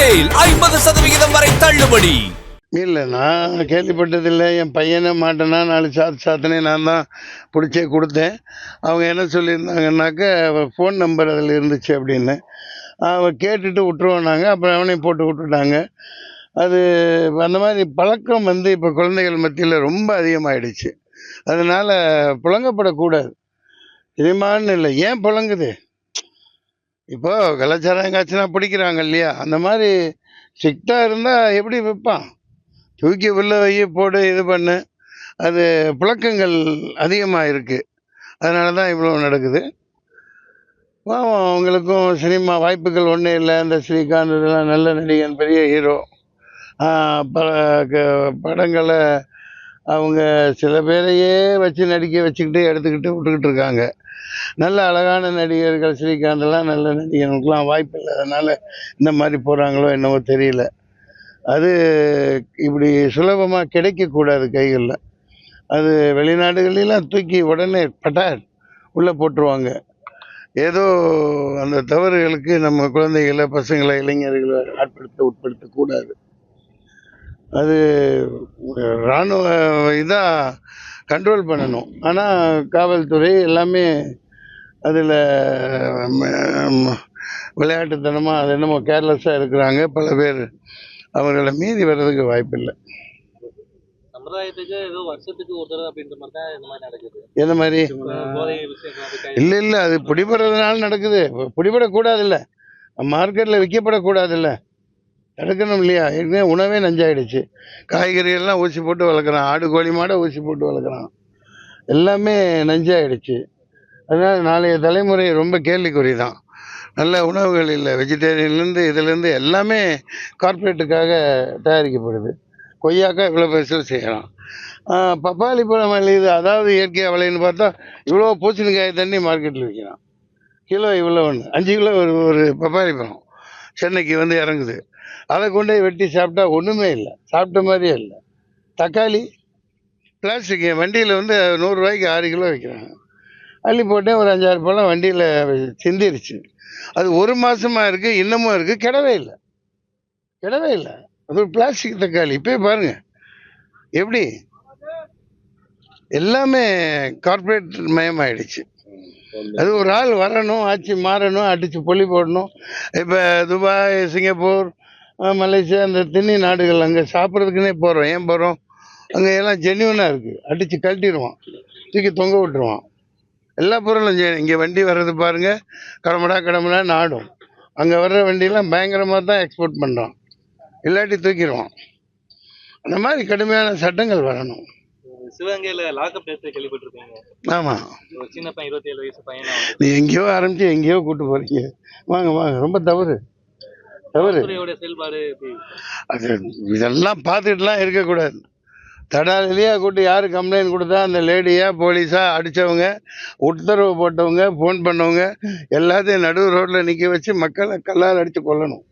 Sale ஐம்பது சதவிகிதம் வரை தள்ளுபடி. இல்லை நான் கேள்விப்பட்டதில்லை. என் பையனை மாட்டேனா நாலு சாத்து சாத்தனே நான் தான் பிடிச்சே கொடுத்தேன். அவங்க என்ன சொல்லியிருந்தாங்கன்னாக்க ஃபோன் நம்பர் அதில் இருந்துச்சு அப்படின்னு. அவன் கேட்டுட்டு விட்டுருவோன்னாங்க அப்புறம் அவனையும் போட்டு விட்டுட்டாங்க. அது அந்த மாதிரி பழக்கம் வந்து இப்போ குழந்தைகள் மத்தியில் ரொம்ப அதிகமாகிடுச்சு அதனால் புழங்கப்படக்கூடாது. இதுமான்னு இல்லை. ஏன் புழங்குது? இப்போ கலாச்சாரம் எங்காச்சுன்னா பிடிக்கிறாங்க இல்லையா? அந்த மாதிரி ஸ்ட்ரிக்டாக இருந்தால் எப்படி விற்பான் தூக்கி உள்ள வை போடு இது பண்ணு. அது புழக்கங்கள் அதிகமாக இருக்குது அதனால தான் இவ்வளோ நடக்குது. பாவம் அவங்களுக்கும் சினிமா வாய்ப்புகள் ஒன்றும் இல்லை. இந்த ஸ்ரீகாந்த் இதெல்லாம் நல்ல நடிகன் பெரிய ஹீரோ பல க- படங்களை அவங்க சில பேரையே வச்சு நடிக்க வச்சுக்கிட்டு எடுத்துக்கிட்டு விட்டுக்கிட்டு இருக்காங்க. நல்ல அழகான நடிகர்கள் ஸ்ரீகாந்தெல்லாம் நல்ல நடிகனுக்கெலாம் வாய்ப்பு இல்லை. அதனால் இந்த மாதிரி போகிறாங்களோ என்னவோ தெரியல. அது இப்படி சுலபமாக கிடைக்கக்கூடாது கைகளில். அது வெளிநாடுகளிலாம் தூக்கி உடனே பட்டார் உள்ளே போட்டுருவாங்க. ஏதோ அந்த தவறுகளுக்கு நம்ம குழந்தைகளை பசங்களை இளைஞர்களை ஆட்படுத்த உட்படுத்தக்கூடாது. அது இராணுவ இதாக கண்ட்ரோல் பண்ணணும். ஆனால் காவல்துறை எல்லாமே அதில் விளையாட்டுத்தனமாக அது என்னமோ கேர்லெஸ்ஸாக இருக்கிறாங்க. பல பேர் அவர்களை மீறி வர்றதுக்கு வாய்ப்பில்லை. சமுதாயத்துக்கு ஏதோ வருஷத்துக்கு ஒரு தடவை அப்படின்ற மாதிரி தான் இந்த மாதிரி நடக்குது. எந்த மாதிரி? இல்லை இல்லை அது பிடிபடுறதுனால நடக்குது. பிடிபடக்கூடாதுல்ல. மார்க்கெட்டில் விற்கப்படக்கூடாதுல்ல. தடுக்கணும் இல்லையா? ஏற்கனவே உணவே நஞ்சாயிடுச்சு. காய்கறி எல்லாம் ஊசி போட்டு வளர்க்குறான். ஆடு கோழி மாடை ஊசி போட்டு வளர்க்குறான். எல்லாமே நஞ்சாயிடுச்சு. அதனால் நாளைய தலைமுறை ரொம்ப கேள்விக்குறி தான் நல்ல உணவுகள் இல்லை. வெஜிடேரியன்லேருந்து இதுலேருந்து எல்லாமே கார்ப்பரேட்டுக்காக தயாரிக்கப்படுது. கொய்யாக்கா இவ்வளோ பெருசில் செய்யலாம் பப்பாளி பழம் விளையுது அதாவது இயற்கையாக விளையுன்னு பார்த்தா இவ்வளோ பூசணிக்காய் தண்ணி மார்க்கெட்டில் விற்கிறான். கிலோ இவ்வளோ ஒன்று அஞ்சு கிலோ ஒரு ஒரு பப்பாளி பழம். சென்னைக்கு வந்து இறங்குது. அதை கொண்டு போய் வெட்டி சாப்பிட்டா ஒன்றுமே இல்லை. சாப்பிட்ட மாதிரியே இல்லை. தக்காளி பிளாஸ்டிக் வண்டியில் வந்து நூறுரூவாய்க்கு ஆறு கிலோ விற்கிறாங்க அள்ளி போட்டேன் ஒரு அஞ்சாறு பழம் வண்டியில் சிந்திருச்சு. அது ஒரு மாதமாக இருக்குது இன்னமும் இருக்குது கிடவே இல்லை. கிடவே இல்லை. அது ஒரு பிளாஸ்டிக் தக்காளி. இப்போயே பாருங்க. எப்படி? எல்லாமே கார்ப்பரேட் மயமாயிடுச்சு. அது ஒரு ஆள் வரணும் ஆட்சி மாறணும் அடித்து பொலி போடணும். இப்போ துபாய் சிங்கப்பூர் மலேசியா இந்த திண்ணி நாடுகள் அங்கே சாப்பிட்றதுக்குன்னே போகிறோம் ஏன் போகிறோம் அங்கே எல்லாம் ஜென்யூனாக இருக்குது அடித்து கழட்டிடுவான். தூக்கி தொங்க விட்டுருவான். எல்லா பொருளும் இங்கே வண்டி வர்றது பாருங்கள் கடமடா கடமடா நாடும். அங்கே வர்ற வண்டியெல்லாம் பயங்கரமாக தான் எக்ஸ்போர்ட் பண்ணுறான் இல்லாட்டி தூக்கிடுவான். அந்த மாதிரி கடுமையான சட்டங்கள் வரணும். சிவகங்கையில லாக்அப் ஆமாம் சின்ன பையன் இருபத்தி ஏழு வயசு பையனா? வந்து நீ எங்கேயோ ஆரம்பிச்சு எங்கேயோ கூட்டு போறீங்க. வாங்க வாங்க. ரொம்ப தவறு. தவறு அது இதெல்லாம் பார்த்துட்டுலாம் இருக்கக்கூடாது. தடாலிலேயே கூட்டி யார் கம்ப்ளைண்ட் கொடுத்தா அந்த லேடியா போலீஸா அடித்தவங்க உத்தரவு போட்டவங்க ஃபோன் பண்ணவங்க எல்லாத்தையும் நடு ரோட்டில் நிற்க வச்சு மக்களை கல்லால் அடித்து கொல்லணும்.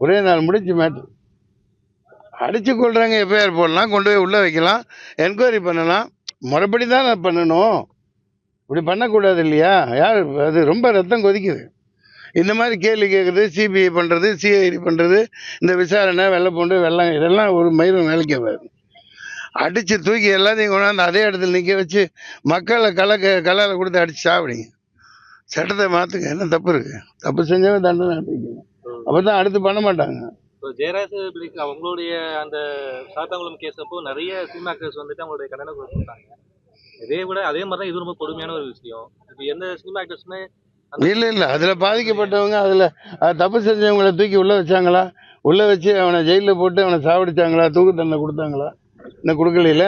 ஒரே நாள் முடிஞ்சு மேட்ரு அடித்து கொள்றாங்க எஃப்ஐஆர் போடலாம் கொண்டு போய் உள்ளே வைக்கலாம் என்கொயரி பண்ணலாம். முறைப்படி தான் நான் பண்ணணும். இப்படி பண்ணக்கூடாது இல்லையா? யார் அது ரொம்ப ரத்தம் கொதிக்குது. இந்த மாதிரி கேள்வி கேட்குறது சிபிஐ பண்ணுறது சிஐடி பண்ணுறது இந்த விசாரணை வெள்ளை பூண்டு வெள்ளம் இதெல்லாம் ஒரு மயிரும் வேலைக்கு ஆகாது அடித்து தூக்கி எல்லாத்தையும் கொண்டாந்து அதே இடத்துல நிற்க வச்சு மக்களை கலக்க கலால் கொடுத்து அடித்து சாப்பிடுங்க. சட்டத்தை மாற்றுங்க என்ன தப்பு இருக்குது தப்பு செஞ்சவன் தண்டனை அனுப்பிக்கணும் அப்போ தான் அடுத்து பண்ண மாட்டாங்க. இப்போ ஜெயராஜ் அவங்களுடைய அந்த சாத்தாங்குளம் கேஸ் அப்போ நிறைய சினிமா கேஸ் வந்துட்டு அவங்களுடைய கண்டனம் கொடுத்தாங்க இதே விட அதே மாதிரி தான் இது ரொம்ப கொடுமையான ஒரு விஷயம். இப்போ எந்த சினிமா ஆக்டர்ஸுமே இல்லை இல்லை. அதில் பாதிக்கப்பட்டவங்க அதில் தப்பு செஞ்சவங்களை தூக்கி உள்ளே வச்சாங்களா? உள்ளே வச்சு அவனை ஜெயிலில் போட்டு அவனை சாவடிச்சாங்களா? தூக்கு தண்டனை கொடுத்தாங்களா? இன்னும் கொடுக்கலையில?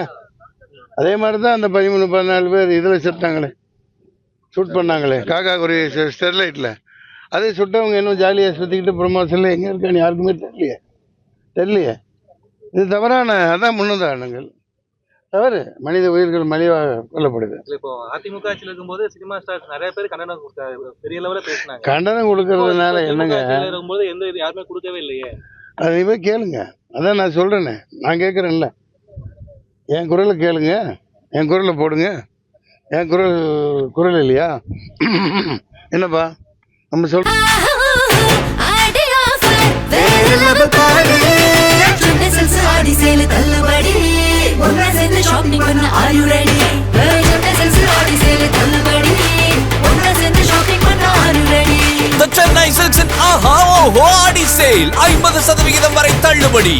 அதே மாதிரி தான் அந்த பதிமூணு பதினாலு பேர் இதில் செத்தாங்களே ஷூட் பண்ணாங்களே. காக்கா குருவி ஸ்டெர்லைட்டில் அதே சுட்டவங்க இன்னும் ஜாலியாக சுற்றிக்கிட்டு ப்ரொமோஷனில் எங்கே இருக்கான்னு யாருக்குமே தெரியலையே. தெரியலையே. இது தவறான அதான் முன்னுதாரணங்கள். தவறு மனித உயிர்கள் மலிவாக கொல்லப்படுது இப்போ அதிமுக ஆட்சியில் இருக்கும்போது சினிமா ஸ்டார்ஸ் நிறைய பேர் கண்டனம் பெரிய லெவலில் பேசினாங்க கண்டனம் கொடுக்கறதுனால என்னங்க இருக்கும்போது எந்த இது யாருமே கொடுக்கவே இல்லையே அதை போய் கேளுங்க அதான் நான் சொல்கிறேனே நான் கேட்குறேன்ல என் குரலை கேளுங்க என் குரலை போடுங்க என் குரல் குரல் இல்லையா என்னப்பா நம்ம சொல் தள்ளுபடி ஒன்னா சேர்ந்து ஷாப்பிங் பண்ண ஆர் யூ ரெடி சொன்ன செல்ஸ் ஆடி சேல தள்ளுபடி? ஒன்னா சேர்ந்து ஷாப்பிங் சென்னை சில்க்ஸின் ஆஹா ஓஹோ ஆடி சேல் ஐம்பது சதவிகிதம் வரை தள்ளுபடி.